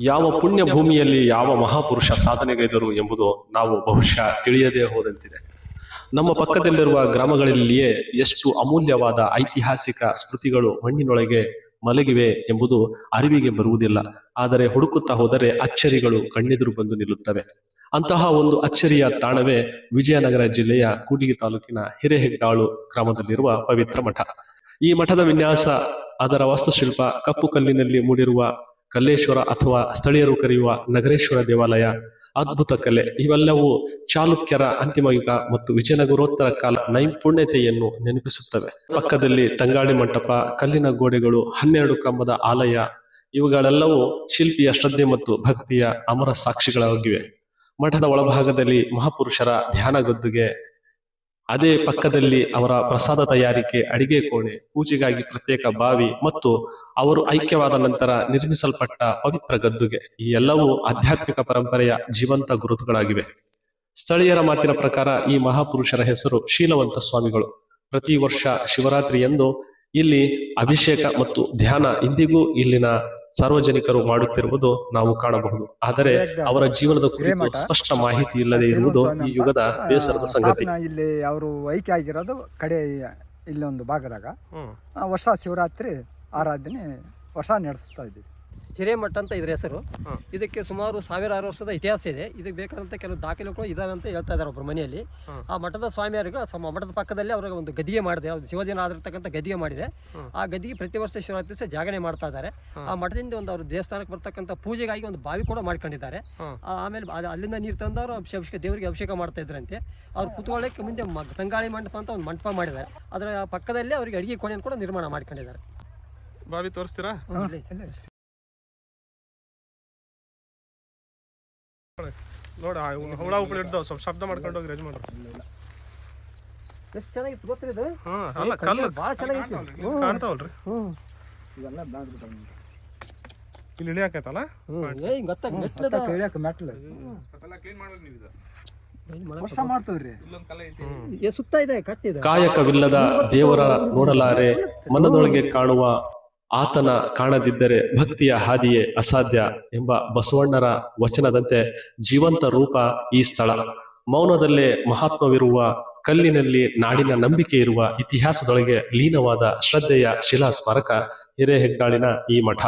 ಯಾವ ಪುಣ್ಯ ಭೂಮಿಯಲ್ಲಿ ಯಾವ ಮಹಾಪುರುಷ ಸಾಧನೆಗೈದರು ಎಂಬುದು ನಾವು ಬಹುಶಃ ತಿಳಿಯದೇ ಹೋದಂತಿದೆ. ನಮ್ಮ ಪಕ್ಕದಲ್ಲಿರುವ ಗ್ರಾಮಗಳಲ್ಲಿಯೇ ಎಷ್ಟು ಅಮೂಲ್ಯವಾದ ಐತಿಹಾಸಿಕ ಸ್ಮೃತಿಗಳು ಮಣ್ಣಿನೊಳಗೆ ಮಲಗಿವೆ ಎಂಬುದು ಅರಿವಿಗೆ ಬರುವುದಿಲ್ಲ. ಆದರೆ ಹುಡುಕುತ್ತಾ ಹೋದರೆ ಅಚ್ಚರಿಗಳು ಕಣ್ಣೆದುರು ಬಂದು ನಿಲ್ಲುತ್ತವೆ. ಅಂತಹ ಒಂದು ಅಚ್ಚರಿಯ ತಾಣವೇ ವಿಜಯನಗರ ಜಿಲ್ಲೆಯ ಕೂಡಿಗೆ ತಾಲೂಕಿನ ಹಿರೇಹೆಗ್ಡಾಳು ಗ್ರಾಮದಲ್ಲಿರುವ ಪವಿತ್ರ ಮಠ. ಈ ಮಠದ ವಿನ್ಯಾಸ ಅದರ ವಾಸ್ತುಶಿಲ್ಪ ಕಪ್ಪು ಕಲ್ಲಿನಲ್ಲಿ ಮೂಡಿರುವ ಕಲ್ಲೇಶ್ವರ ಅಥವಾ ಸ್ಥಳೀಯರು ಕರೆಯುವ ನಗರೇಶ್ವರ ದೇವಾಲಯ, ಅದ್ಭುತ ಕಲೆ. ಇವೆಲ್ಲವೂ ಚಾಲುಕ್ಯರ ಅಂತಿಮ ಯುಗ ಮತ್ತು ವಿಜಯನಗರೋತ್ತರ ಕಾಲ ನೈಪುಣ್ಯತೆಯನ್ನು ನೆನಪಿಸುತ್ತವೆ. ಪಕ್ಕದಲ್ಲಿ ತಂಗಾಳಿ ಮಂಟಪ, ಕಲ್ಲಿನ ಗೋಡೆಗಳು, ಹನ್ನೆರಡು ಕಂಬದ ಆಲಯ, ಇವುಗಳೆಲ್ಲವೂ ಶಿಲ್ಪಿಯ ಶ್ರದ್ಧೆ ಮತ್ತು ಭಕ್ತಿಯ ಅಮರ ಸಾಕ್ಷಿಗಳಾಗಿವೆ. ಮಠದ ಒಳಭಾಗದಲ್ಲಿ ಮಹಾಪುರುಷರ ಧ್ಯಾನ ಗದ್ದುಗೆ ಅದೇ ಪಕ್ಕದಲ್ಲಿ ಅವರ ಪ್ರಸಾದ ತಯಾರಿಕೆ, ಅಡಿಗೆ ಕೋಣೆ, ಪೂಜೆಗಾಗಿ ಪ್ರತ್ಯೇಕ ಬಾವಿ ಮತ್ತು ಅವರು ಐಕ್ಯವಾದ ನಂತರ ನಿರ್ಮಿಸಲ್ಪಟ್ಟ ಪವಿತ್ರ ಗದ್ದುಗೆ. ಈ ಎಲ್ಲವೂ ಆಧ್ಯಾತ್ಮಿಕ ಪರಂಪರೆಯ ಜೀವಂತ ಗುರುತುಗಳಾಗಿವೆ. ಸ್ಥಳೀಯರ ಮಾತಿನ ಪ್ರಕಾರ ಈ ಮಹಾಪುರುಷರ ಹೆಸರು ಶೀಲವಂತ ಸ್ವಾಮಿಗಳು. ಪ್ರತಿ ವರ್ಷ ಶಿವರಾತ್ರಿಯಂದು ಇಲ್ಲಿ ಅಭಿಷೇಕ ಮತ್ತು ಧ್ಯಾನ ಇಂದಿಗೂ ಇಲ್ಲಿನ ಸಾರ್ವಜನಿಕರು ಮಾಡುತ್ತಿರುವುದು ನಾವು ಕಾಣಬಹುದು. ಆದರೆ ಅವರ ಜೀವನದ ಕುರಿತು ಸ್ಪಷ್ಟ ಮಾಹಿತಿ ಇಲ್ಲದೆ ಇರುವುದು ಈ ಯುಗದ ಬೇಸರದ ಸಂಗತಿ. ಇಲ್ಲಿ ಅವರು ಐಕ್ಯ ಆಗಿರೋದು ಕಡೆ ಇಲ್ಲೊಂದು ಭಾಗದಾಗ. ಆ, ವರ್ಷ ಶಿವರಾತ್ರಿ ಆರಾಧನೆ ವರ್ಷ ನಡೆಸ್ತಾ ಇದ್ದೀವಿ. ಹಿರೇಮಠ ಅಂತ ಇದ್ರ ಹೆಸರು. ಇದಕ್ಕೆ ಸುಮಾರು ಸಾವಿರಾರು ವರ್ಷದ ಇತಿಹಾಸ ಇದೆ. ಇದಕ್ಕೆ ಬೇಕಾದಂತ ಕೆಲವು ದಾಖಲೆಗಳು ಇದಾವೆ ಅಂತ ಹೇಳ್ತಾ ಇದ್ದಾರೆ ಒಬ್ಬರು ಮನೆಯಲ್ಲಿ. ಆ ಮಠದ ಸ್ವಾಮಿಯರಿಗೆ ಮಠದ ಪಕ್ಕದಲ್ಲಿ ಅವ್ರಿಗೆ ಒಂದು ಗದಿಗೆ ಮಾಡಿದೆ. ಶಿವದಿನ ಆಗಿರ್ತಕ್ಕಂಥ ಗದಿಗೆ ಮಾಡಿದೆ. ಆ ಗದಿಗೆ ಪ್ರತಿ ವರ್ಷ ಶಿವರಾತ್ರಿ ದಿವಸ ಜಾಗರಣೆ ಮಾಡ್ತಾ ಇದ್ದಾರೆ ಆ ಮಠದಿಂದ ಒಂದು ಅವರು ದೇವಸ್ಥಾನಕ್ಕೆ ಬರ್ತಕ್ಕಂಥ ಪೂಜೆಗಾಗಿ ಒಂದು ಬಾವಿ ಕೂಡ ಮಾಡ್ಕೊಂಡಿದ್ದಾರೆ. ಆಮೇಲೆ ಅಲ್ಲಿಂದ ನೀರು ತಂದವರು ಅಭಿಷೇಕ ದೇವರಿಗೆ ಅಭಿಷೇಕ ಮಾಡ್ತಾ ಇದ್ರಂತೆ. ಅವ್ರು ಕುತ್ಕೊಳ್ಳೋಕೆ ಮುಂದೆ ತಂಗಾಳಿ ಮಂಟಪ ಅಂತ ಒಂದು ಮಂಟಪ ಮಾಡಿದ್ದಾರೆ. ಅದರ ಪಕ್ಕದಲ್ಲಿ ಅವರಿಗೆ ಅಡಿಗೆ ಕೋಣೆಯನ್ನು ಕೂಡ ನಿರ್ಮಾಣ ಮಾಡ್ಕೊಂಡಿದ್ದಾರೆ. ಬಾವಿ ತೋರಿಸ್ತೀರಾ? ನೋಡ ಹುಳ ಉಪ್ಪಳು ಹಿಡ್ದಾವ್ ಸ್ವಲ್ಪ ಶಬ್ದ ಮಾಡ್ಕೊಂಡು ಹೋಗಿ ರೆಜ್ ಮಾಡ್ರಿ ಎಷ್ಟು ಚೆನ್ನಾಗಿತ್ತು ಗೊತ್ತಿರಿ ಇದು? ಹಾ ಅಲ್ಲ ಕಲ್ಲು. ಭಾಳ ಚೆನ್ನಾಗಿತ್ತು. ಕಾಣ್ತಾವಲ್ರಿ? ಇವೆಲ್ಲ ಇಲ್ಲಿ ಇಳಿಯಾಕೈತಲ್ಲ. ಏಯ್ ಗೊತ್ತಾಗ ಮೆಟ್ಲದ ಇಳಿಯಾಕ ಮೆಟ್ಲು. ವರ್ಷ ಮಾಡ್ತೀವ್ರಿ ಸುತ್ತ ಇದೆ ಕಟ್ಟಿದೆ. ಕಾಯಕವಿಲ್ಲದ ದೇವರ ನೋಡಲಾರೆ ಮನದೊಳಗೆ ಕಾಣುವ ಆತನ ಕಾಣದಿದ್ದರೆ ಭಕ್ತಿಯ ಹಾದಿಯೇ ಅಸಾಧ್ಯ ಎಂಬ ಬಸವಣ್ಣರ ವಚನದಂತೆ ಜೀವಂತ ರೂಪ ಈ ಸ್ಥಳ. ಮೌನದಲ್ಲೇ ಮಹಾತ್ಮವಿರುವ, ಕಲ್ಲಿನಲ್ಲಿ ನಾಡಿನ ನಂಬಿಕೆ ಇರುವ ಇತಿಹಾಸದೊಳಗೆ ಲೀನವಾದ ಶ್ರದ್ಧೆಯ ಶಿಲಾ ಸ್ಮಾರಕ ಹಿರೇಹೆಗ್ಗಾಳಿನ ಈ ಮಠ.